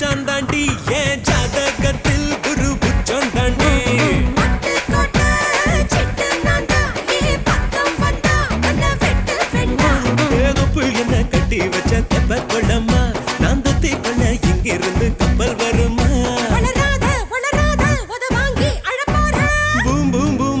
உச்சம் தாண்டி ஏன் ஜாதகத்தில் குரு உச்சம் தாண்டி? என்ன கட்டி வச்ச தெப்ப கொள்ளம்மா நான் தத்தி கொள்ள இங்கிருந்து